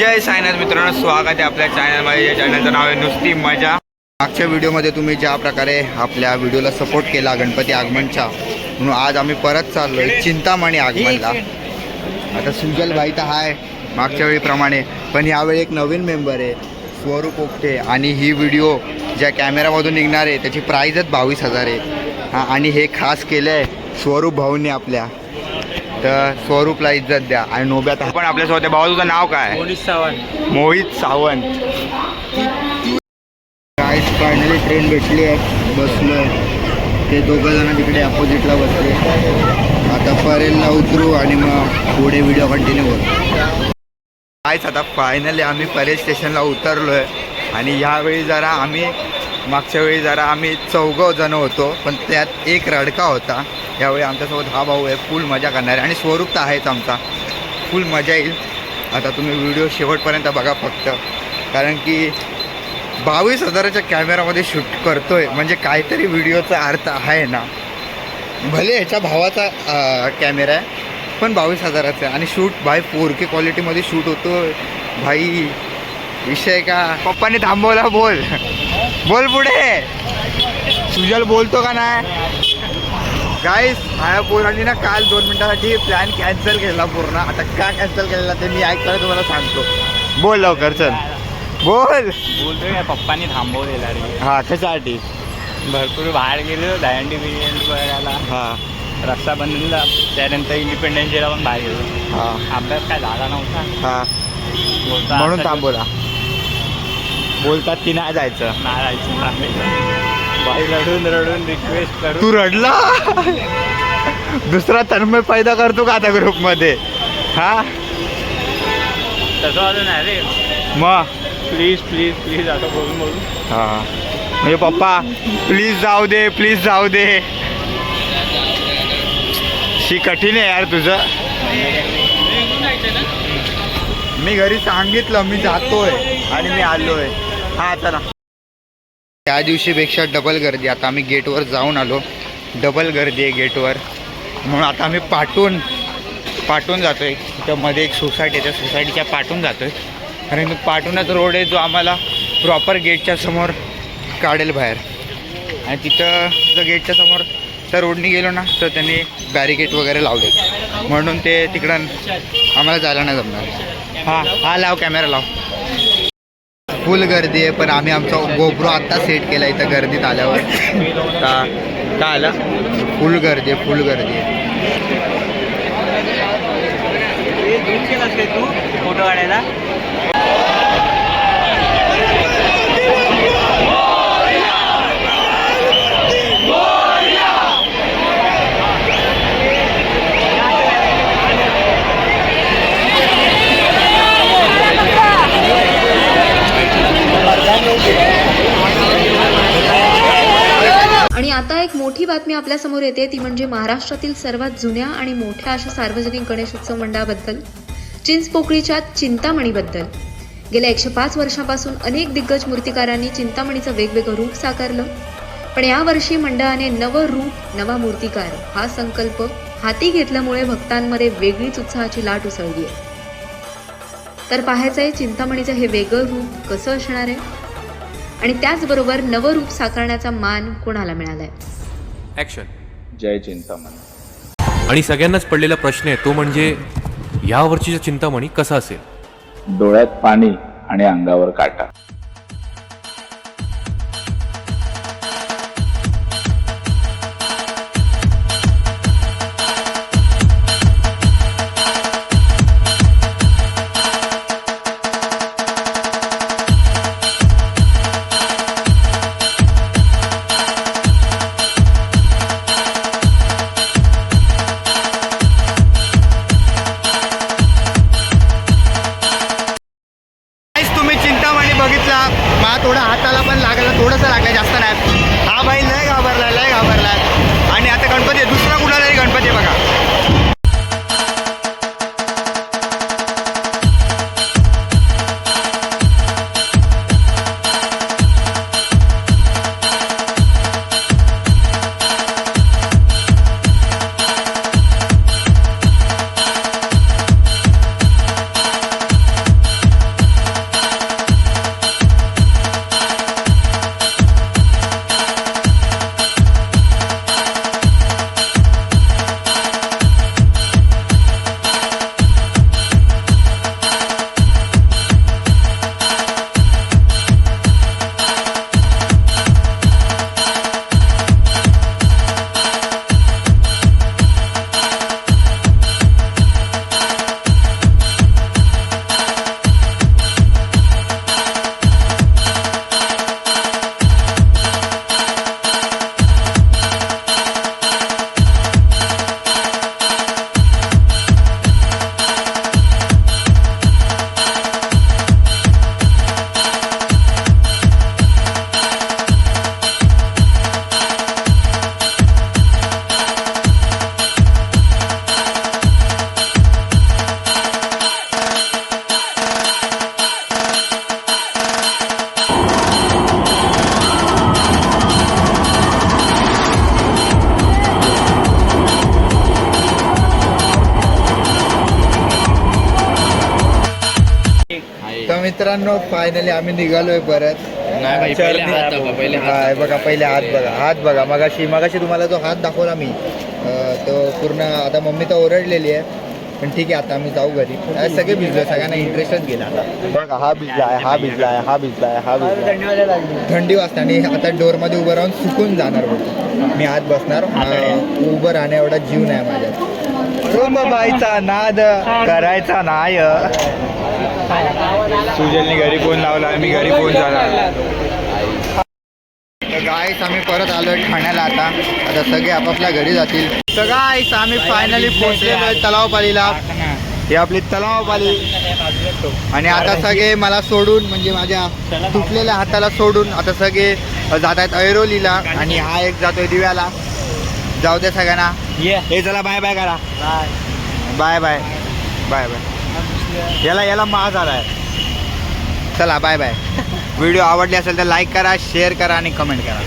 जय सायनाथ मित्रांनो स्वागत आहे आपल्या चॅनलमध्ये या चॅनलचं नाव आहे नुसती मजा. मागच्या व्हिडिओमध्ये तुम्ही ज्या प्रकारे आपल्या व्हिडिओला सपोर्ट केला गणपती आगमनच्या म्हणून आज आम्ही परत चाललोय चिंतामणी आगमनला. आता सुजल भाई तर आहे मागच्या वेळीप्रमाणे. पण यावेळी एक नवीन मेंबर आहे स्वरूप ओकटे आणि ही व्हिडिओ ज्या कॅमेरामधून निघणार आहे त्याची प्राईजच बावीस हजार आहे. हां आणि हे खास केलं आहे स्वरूप भाऊंनी आपल्या. तर स्वरूपला इज्जत द्या आणि नोब्यात पण आपल्यासोबत आहे. भाऊ तुझं नाव काय? पोलीस सावंत. मोहित सावंत. काय फायनली ट्रेन भेटली आहे. बसलोय. ते दोघं जण तिकडे अपोजिटला बसले. आता परेलला उतरू आणि मग पुढे व्हिडिओ कंटिन्यू करू. कायच आता फायनली आम्ही परेल स्टेशनला उतरलो आहे आणि यावेळी जरा आम्ही मागच्या वेळी जरा आम्ही चौघं जण होतो. पण त्यात एक रडका होता. यावेळी आमच्यासोबत हा भाऊ आहे. फुल मजा करणार. आहे आणि स्वरूप तर आहेच आमचा. फुल मजा येईल. आता तुम्ही व्हिडिओ शेवटपर्यंत बघा फक्त. कारण की बावीस हजाराच्या कॅमेरामध्ये शूट करतो आहे म्हणजे काहीतरी व्हिडिओचा अर्थ आहे ना. भले ह्याच्या भावाचा कॅमेरा आहे पण बावीस हजाराचा आहे. आणि शूट भाई फोर के क्वालिटीमध्ये शूट होतो भाई विषय का? पप्पाने थांबवला बोल. बोल पुढे. सुजल बोलतो का नाही? गाईस माझ्या पोरांनी ना काल दोन मिनिटासाठी प्लॅन कॅन्सल केला पूर्ण. आता का कॅन्सल केलेला ते मी ऐकताना तुम्हाला सांगतो. बोल लवकर चल. बोल. बोलतोय ना पप्पांनी थांबवलेला रे. हा त्याच्यासाठी भरपूर बाहेर गेलो दहंडी बिर्याणी बघायला हा. रस्ता बनला त्यानंतर इंडिपेंडन्स डेला पण बाहेर गेलो. हा. अभ्यास काय झाला नव्हता. हा. बोलता म्हणून थांबवला. बोलतात की नाही जायचं. नाही जायचं बाई रडून रडून रिक्वेस्ट करून तू रडला? दुसरा तन्मय पैदा करतो का आता ग्रुपमध्ये हा? तसं अजून आहे रे. मग प्लीज प्लीज प्लीज असं बोलून बोलून. हा. म्हणजे पप्पा प्लीज जाऊ दे प्लीज जाऊ दे. शी कठीण आहे यार तुझं. मी घरी सांगितलं मी जातोय आणि मी आलोय. हा चला. त्या दिवशीपेक्षा डबल गर्दी. आता आम्ही गेटवर जाऊन आलो. डबल गर्दी आहे गेटवर. म्हणून आता आम्ही पाठवून पाठून जातो आहे तिथं मध्ये एक सोसायटी आहे. त्या सोसायटीच्या पाठवून जातो आहे आणि मग पाठवूनच रोड आहे जो आम्हाला प्रॉपर गेटच्या समोर काढेल बाहेर. आणि तिथं जर गेटच्या समोर त्या रोडनी गेलो ना तर त्यांनी बॅरिकेड वगैरे लावले म्हणून ते तिकडं आम्हाला जायला नाही जमणार. हां हा लाव कॅमेरा लाव. फुल गर्दी आहे पण आम्ही आमचा गोब्रो आत्ता सेट केला इथं गर्दीत आल्यावर. का काय आला? फुल गर्दी आहे फुल गर्दी आहे. फोटो काढायला आणि आता एक मोठी बातमी आपल्यासमोर येते ती म्हणजे महाराष्ट्रातील सर्वात जुन्या आणि मोठ्या अशा सार्वजनिक गणेशोत्सव मंडळाबद्दल चिंचपोकळीच्या चिंतामणीबद्दल. गेल्या एकशे पाच वर्षापासून अनेक दिग्गज मूर्तिकारांनी चिंतामणीचं वेगवेगळं रूप साकारलं. पण यावर्षी मंडळाने नवं रूप नवा मूर्तिकार हा संकल्प हाती घेतल्यामुळे भक्तांमध्ये वेगळीच उत्साहाची लाट उसळली आहे तर पाहायचंय चिंतामणीचं हे वेगळं रूप कसं असणार आहे? आणि त्याचबरोबर नवं रूप साकारण्याचा मान कोणाला मिळालाय? ॲक्शन जय चिंतामणी. आणि सगळ्यांनाच पडलेला प्रश्न आहे तो म्हणजे या वर्षीचा चिंतामणी कसा असेल? डोळ्यात पाणी आणि अंगावर काटा. मित्रांनो फायनली आम्ही निघालोय परत. नाही पहिले हात दाखवा, पहिले हात हा, हे बघा पहिले हात बघा हात बघा. मगाशी मगाशी तुम्हाला जो हात दाखवला मी अं, तो पूर्ण आता मम्मी तर ओरडलेली आहे. पण ठीक आहे आता आम्ही जाऊ घरी. आता सगळे भिजलो सगळ्यांना इंटरेस्टच गेला आता. बघा हा भिजला आहे हा भिजला आहे हा भिजला आहे हा भिजला थंडी वाजते आणि आता डोरमध्ये उभं राहून सुकून जाणार बोलतो मी आत बसणार. अं, उभं राहण्या एवढा जीव नाही माझ्यात. बाईचा नाद करायचा नाय सुजलने घरी फोन लावला मी घरी फोन झाला. गाईस आम्ही परत आलोय ठाण्याला आता. आता सगळे आपापल्या घरी जातील. तर गाईस आम्ही फायनली पोहोचलेलो आहे तलावपालीला. हे आपली तलावपाली. आणि आता सगळे मला सोडून म्हणजे माझ्या तुटलेल्या हाताला सोडून आता सगळे जात आहेत ऐरोलीला. आणि हा एक जातोय दिव्याला. जाऊ दे सगळ्यांना. हे चला बाय बाय करा. बाय बाय बाय बाय याला याला माज आलाय चला बाय बाय व्हिडिओ आवडले असेल तर लाईक करा शेअर करा आणि कमेंट करा.